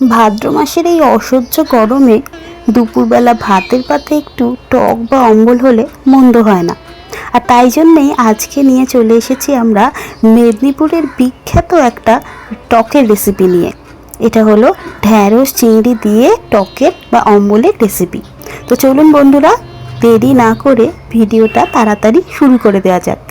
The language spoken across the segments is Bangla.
ভাদ্র মাসের এই অসহ্য গরমে দুপুরবেলা ভাতের পাতে একটু টক বা অম্বল হলে মন্দ হয় না। আর তাই জন্যেই আজকে নিয়ে চলে এসেছি আমরা মেদিনীপুরের বিখ্যাত একটা টকের রেসিপি নিয়ে। এটা হলো ঢ্যাঁড়স চিংড়ি দিয়ে টকের বা অম্বলের রেসিপি তো চলুন বন্ধুরা, দেরি না করে ভিডিওটা তাড়াতাড়ি শুরু করে দেওয়া যাক।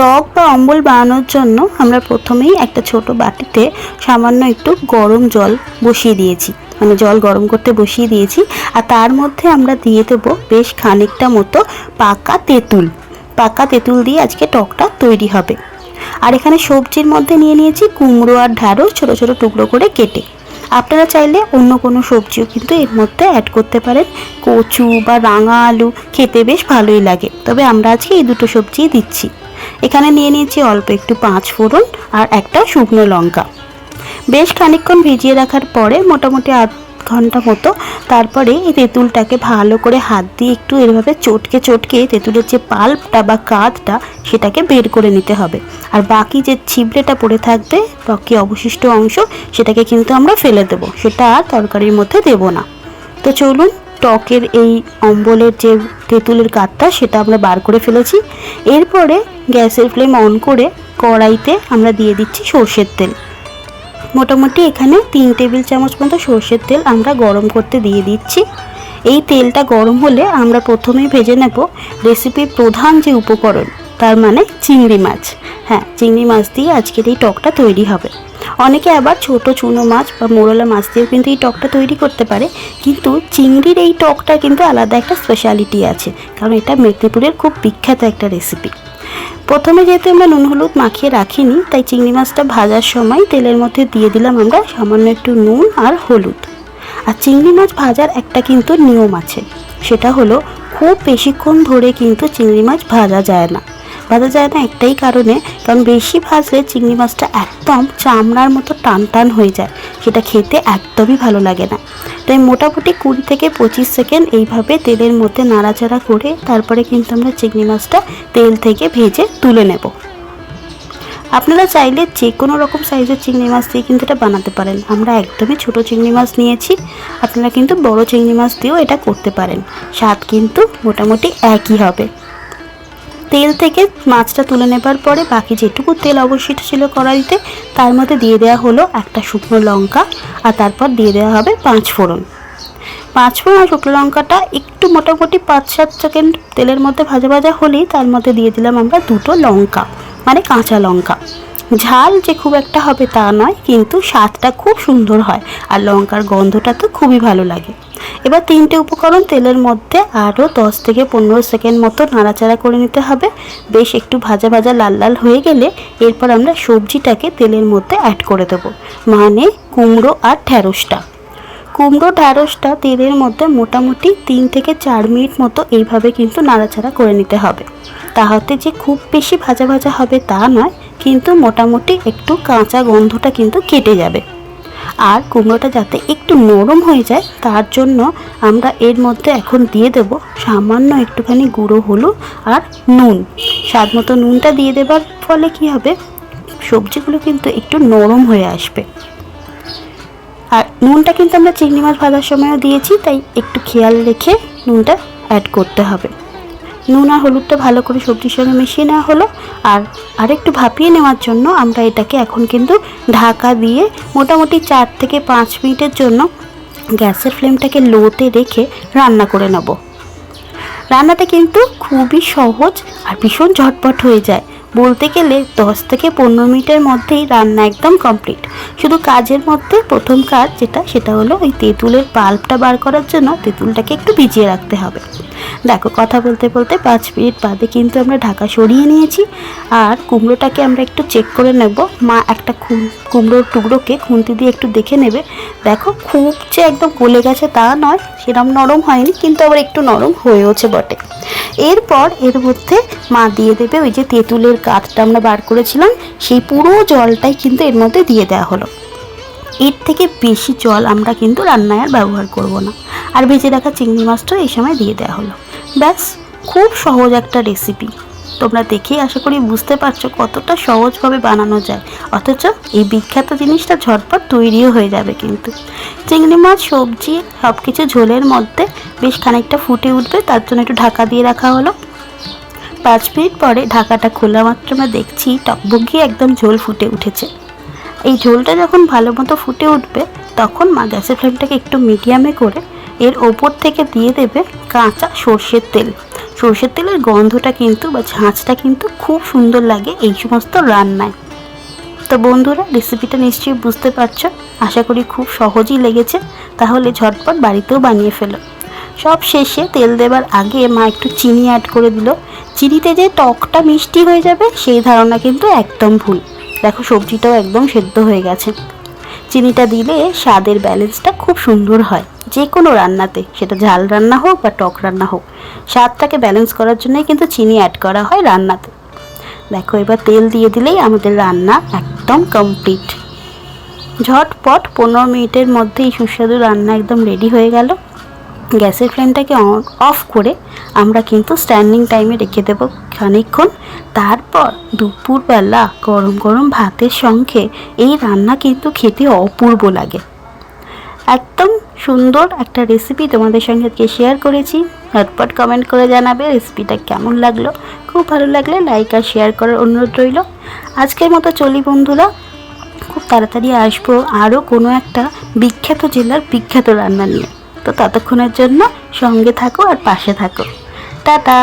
টক বা অম্বল বানানোর জন্য আমরা প্রথমেই একটা ছোট বাটিতে সামান্য একটু গরম জল বসিয়ে দিয়েছি। মানে জল গরম করতে বসিয়ে দিয়েছি আর তার মধ্যে আমরা দিয়ে দেবো বেশ খানিকটা মতো পাকা তেঁতুল। পাকা তেঁতুল দিয়ে আজকে টকটা তৈরি হবে। আর এখানে সবজির মধ্যে নিয়ে নিয়েছি কুমড়ো আর ঢ্যাঁড়স ছোটো ছোটো টুকরো করে কেটে। আপনারা চাইলে অন্য কোনো সবজিও কিন্তু এর মধ্যে অ্যাড করতে পারেন। কচু বা রাঙা আলু খেতে বেশ ভালোই লাগে। তবে আমরা আজকে এই দুটো সবজিই দিচ্ছি। এখানে নিয়ে নিয়েছি অল্প একটু পাঁচ ফোড়ন আর একটা শুকনো লঙ্কা। বেশ খানিকক্ষণ ভিজিয়ে রাখার পরে মোটামুটি আধ ঘণ্টা মতো তারপরে এই তেঁতুলটাকে ভালো করে হাত দিয়ে একটু এভাবে চটকে চটকে তেঁতুলের যে পাল্পটা বা কাঁধটা সেটাকে বের করে নিতে হবে। আর বাকি যে ছিবড়েটা পড়ে থাকবে বাকি অবশিষ্ট অংশ সেটাকে কিন্তু আমরা ফেলে দেবো। সেটা আর তরকারির মধ্যে দেব না। তো চলুন টকের এই অম্বলের যে তেঁতুলের কাঠটা, সেটা আমরা বার করে ফেলেছি। এরপরে গ্যাসের ফ্লেম অন করে কড়াইতে আমরা দিয়ে দিচ্ছি সর্ষের তেল। মোটামুটি এখানে তিন টেবিল চামচ মতো সর্ষের তেল আমরা গরম করতে দিয়ে দিচ্ছি। এই তেলটা গরম হলে আমরা প্রথমেই ভেজে নেব রেসিপির প্রধান যে উপকরণ তার মানে চিংড়ি মাছ। হ্যাঁ চিংড়ি মাছ দিয়ে আজকের এই টকটা তৈরি হবে। অনেকে আবার ছোট চুনো মাছ বা মোরলা মাছ দিয়েও কিন্তু এই টকটা তৈরি করতে পারে। কিন্তু চিংড়ির এই টকটা কিন্তু আলাদা একটা স্পেশালিটি আছে। কারণ এটা মেদিনীপুরের খুব বিখ্যাত একটা রেসিপি প্রথমে যেহেতু আমরা নুন হলুদ মাখিয়ে রাখিনি, তাই চিংড়ি মাছটা ভাজার সময় তেলের মধ্যে দিয়ে দিলাম আমরা সামান্য একটু নুন আর হলুদ। আর চিংড়ি মাছ ভাজার একটা কিন্তু নিয়ম আছে। সেটা হলো খুব বেশিক্ষণ ধরে কিন্তু চিংড়ি মাছ ভাজা যায় না। ভাজা যায় না একটাই কারণে, কারণ বেশি ভাজলে চিংড়ি মাছটা একদম চামড়ার মতো টান টান হয়ে যায়, সেটা খেতে একদমই ভালো লাগে না। তাই মোটামুটি কুড়ি থেকে পঁচিশ সেকেন্ড এইভাবে তেলের মধ্যে নাড়াচাড়া করে তারপরে কিন্তু আমরা চিংড়ি মাছটা তেল থেকে ভেজে তুলে নেব। আপনারা চাইলে যে কোনো রকম সাইজের চিংড়ি মাছ দিয়ে কিন্তু এটা বানাতে পারেন। আমরা একদমই ছোট চিংড়ি মাছ নিয়েছি, আপনারা কিন্তু বড় চিংড়ি মাছ দিয়েও এটা করতে পারেন। স্বাদ কিন্তু মোটামুটি একই হবে। তেল থেকে মাছটা তুলে নেবার পরে বাকি যেটুকু তেল অবশিষ্ট ছিল কড়াইতে, তার মধ্যে দিয়ে দেওয়া হলো একটা শুকনো লঙ্কা আর তারপর দিয়ে দেওয়া হবে পাঁচ ফোড়ন। পাঁচ ফোড়ন শুকনো লঙ্কাটা একটু মোটামুটি পাঁচ সাত সেকেন্ড তেলের মধ্যে ভাজা ভাজা হলেই তার মধ্যে দিয়ে দিলাম আমরা দুটো লঙ্কা মানে কাঁচা লঙ্কা। ঝাল যে খুব একটা হবে তা নয়, কিন্তু স্বাদটা খুব সুন্দর হয় আর লঙ্কার গন্ধটা তো খুবই ভালো লাগে। এবার তিনটে উপকরণ তেলের মধ্যে আরও দশ থেকে পনেরো সেকেন্ড মতো নাড়াচাড়া করে নিতে হবে। বেশ একটু ভাজা ভাজা লাল লাল হয়ে গেলে এরপর আমরা সবজিটাকে তেলের মধ্যে অ্যাড করে দেবো মানে কুমড়ো আর ঢ্যাঁড়সটা কুমড়ো ঢ্যাঁড়সটা তেলের মধ্যে মোটামুটি তিন থেকে চার মিনিট মতো এইভাবে কিন্তু নাড়াচাড়া করে নিতে হবে। তাহাতে যে খুব বেশি ভাজা ভাজা হবে তা নয় কিন্তু মোটামুটি একটু কাঁচা গন্ধটা কিন্তু কেটে যাবে। আর কুমড়োটা যাতে একটু নরম হয়ে যায়, তার জন্য আমরা এর মধ্যে এখন দিয়ে দেব সামান্য একটুখানি গুঁড়ো হলুদ আর নুন। স্বাদ মতো নুনটা দিয়ে দেবার ফলে কি হবে, সবজিগুলো কিন্তু একটু নরম হয়ে আসবে। আর নুনটা কিন্তু আমরা চিংড়ি মাছ ভাজার সময়ও দিয়েছি, তাই একটু খেয়াল রেখে নুনটা অ্যাড করতে হবে। নুন আর হলুদটা ভালো করে সবজির সঙ্গে মিশিয়ে নেওয়া হলো। আর আরেকটু ভাপিয়ে নেওয়ার জন্য আমরা এটাকে এখন কিন্তু ঢাকা দিয়ে মোটামুটি চার থেকে পাঁচ মিনিটের জন্য গ্যাসের ফ্লেমটাকে লোতে রেখে রান্না করে নেব। রান্নাটা কিন্তু খুবই সহজ আর ভীষণ ঝটপট হয়ে যায়। বলতে গেলে দশ থেকে পনেরো মিনিটের মধ্যেই রান্না একদম কমপ্লিট। শুধু কাজের মধ্যে প্রথম কাজ যেটা, সেটা হলো ওই তেঁতুলের পাল্পটা বার করার জন্য তেঁতুলটাকে একটু ভিজিয়ে রাখতে হবে। দেখো, কথা বলতে বলতে পাঁচ মিনিট বাদে কিন্তু আমরা ঢাকা সরিয়ে নিয়েছি। আর কুমড়োটাকে আমরা একটু চেক করে নেব। মা একটা কুমড়োর টুকরোকে খুন্তি দিয়ে একটু দেখে নেবে। দেখো, খুব যে একদম গলে গেছে তা নয় সেরকম নরম হয়নি, কিন্তু আবার একটু নরম হয়েওছে বটে। এরপর এর মধ্যে মা দিয়ে দেবে ওই যে তেঁতুলের কাঠটা আমরা বার করেছিলাম, সেই পুরো জলটাই কিন্তু এর মধ্যে দিয়ে দেওয়া হলো। এর থেকে বেশি জল আমরা কিন্তু রান্নায় আর ব্যবহার করব না। আর ভেজে রাখা চিংড়ি মাছটাও এই সময় দিয়ে দেওয়া হলো। ব্যাস, খুব সহজ একটা রেসিপি তোমরা দেখেই আশা করি বুঝতে পারছ কতটা সহজভাবে বানানো যায়। অথচ এই বিখ্যাত জিনিসটা ঝটপট তৈরিও হয়ে যাবে কিন্তু। চিংড়ি মাছ, সবজি সব কিছু ঝোলের মধ্যে বেশ খানিকটা ফুটে উঠবে, তার জন্য একটু ঢাকা দিয়ে রাখা হলো। পাঁচ মিনিট পরে ঢাকাটা খোলা মাত্র আমরা দেখছি টকবগিয়ে একদম ঝোল ফুটে উঠেছে। এই ঝোলটা যখন ভালো মতো ফুটে উঠবে, তখন মা গ্যাসের ফ্লেমটাকে একটু মিডিয়ামে করে এর ওপর থেকে দিয়ে দেবে কাঁচা সর্ষের তেল। সর্ষের তেলের গন্ধটা কিন্তু বা ঝাঁঝটা কিন্তু খুব সুন্দর লাগে এই সমস্ত রান্নায়। তো বন্ধুরা রেসিপিটা নিশ্চয়ই বুঝতে পারছ। আশা করি খুব সহজই লেগেছে। তাহলে ঝটপট বাড়িতেও বানিয়ে ফেলো। সব শেষে তেল দেবার আগে মা একটু চিনি অ্যাড করে দিল। চিনিতে যে টকটা মিষ্টি হয়ে যাবে, সেই ধারণা কিন্তু একদম ভুল। দেখো, সবজিটাও একদম সেদ্ধ হয়ে গেছে। চিনিটা দিলে স্বাদের ব্যালেন্সটা খুব সুন্দর হয়। যে কোনো রান্নাতে, সেটা ঝাল রান্না হোক বা টক রান্না হোক, স্বাদটাকে ব্যালেন্স করার জন্যই কিন্তু চিনি অ্যাড করা হয় রান্নাতে। দেখো, এবার তেল দিয়ে দিলেই আমাদের রান্না একদম কমপ্লিট ঝটপট পনেরো মিনিটের মধ্যেই সুস্বাদু রান্না একদম রেডি হয়ে গেল। গ্যাসের ফ্লেমটাকে অফ করে আমরা কিন্তু স্ট্যান্ডিং টাইমে রেখে দেবো। খানিকক্ষণ তারপর দুপুরবেলা গরম গরম ভাতের সঙ্গে এই রান্না কিন্তু খেতে অপূর্ব লাগে। একদম সুন্দর একটা রেসিপি তোমাদের সঙ্গে আজকে শেয়ার করেছি। ঝটপট কমেন্ট করে জানাবে রেসিপিটা কেমন লাগল। খুব ভালো লাগলে লাইক আর শেয়ার করার অনুরোধ রইল। আজকের মতো চলি বন্ধুরা। খুব তাড়াতাড়ি আসব আরও কোনো একটা বিখ্যাত জেলার বিখ্যাত রান্না নিয়ে। তো ততক্ষণের জন্য সঙ্গে থাকো আর পাশে থাকো। টাটা!